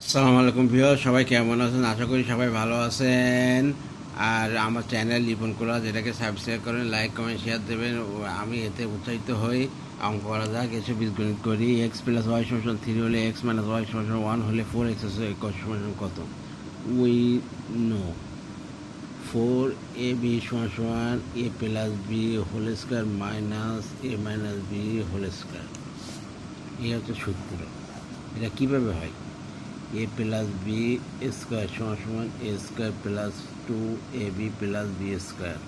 আসসালামু আলাইকুম ভিও সবাই কেমন আছেন? আশা করি সবাই ভালো আছেন। আর আমার চ্যানেল লিপন কোলা, যেটাকে সাবস্ক্রাইব করেন লাইক কমেন্ট শেয়ার দেবেন। আমি এতে উৎসাহিত হই। অঙ্ক করা যাক, এসে বীজগণিত করি। এক্স প্লাস ওয়াই সমান থ্রি হলে এক্স মাইনাস ওয়াই সমান ওয়ান হলে ফোর এক্স সমান কত? We know four A B সমান সমান A plus B whole square minus A minus B whole square এই হচ্ছে সূত্র। এটা কীভাবে হয়? এ প্লাস বি স্কোয়ার সমান সমান A square plus two A B plus B square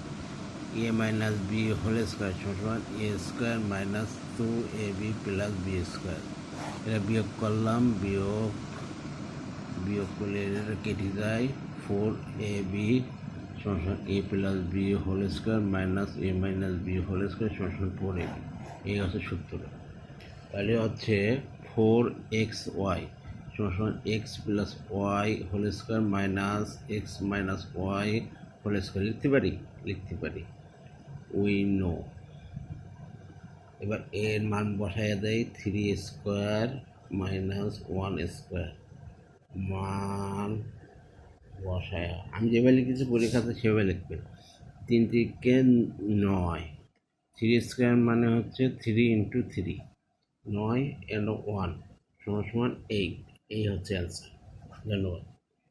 A minus B whole square সমান সমান A square minus two A B plus B square এটা বিয়োগ করলাম, বিয়োগ বিয়োগ করলে এটা কেটে যায় ফোর এ বি সমান A plus B whole square minus A minus B whole square সমান ফোর এ এই হচ্ছে সূত্র। তাহলে হচ্ছে ফোর এক্স ওয়াই সমান X plus Y whole square minus X minus Y whole square লিখতে পারি? লিখতে পারি। উই নো এবার এর মান বসায় দেয় three square minus one square মান বসায়। আমি যেভাবে লিখেছি পরীক্ষাতে সেভাবে লিখবেন তিন থেকে নয়। থ্রি স্কোয়ার মানে হচ্ছে থ্রি ইন্টু থ্রি নয় এন্ড ওয়ান সমান সমান এইট এই হচ্ছে অ্যান্সার ধন্যবাদ।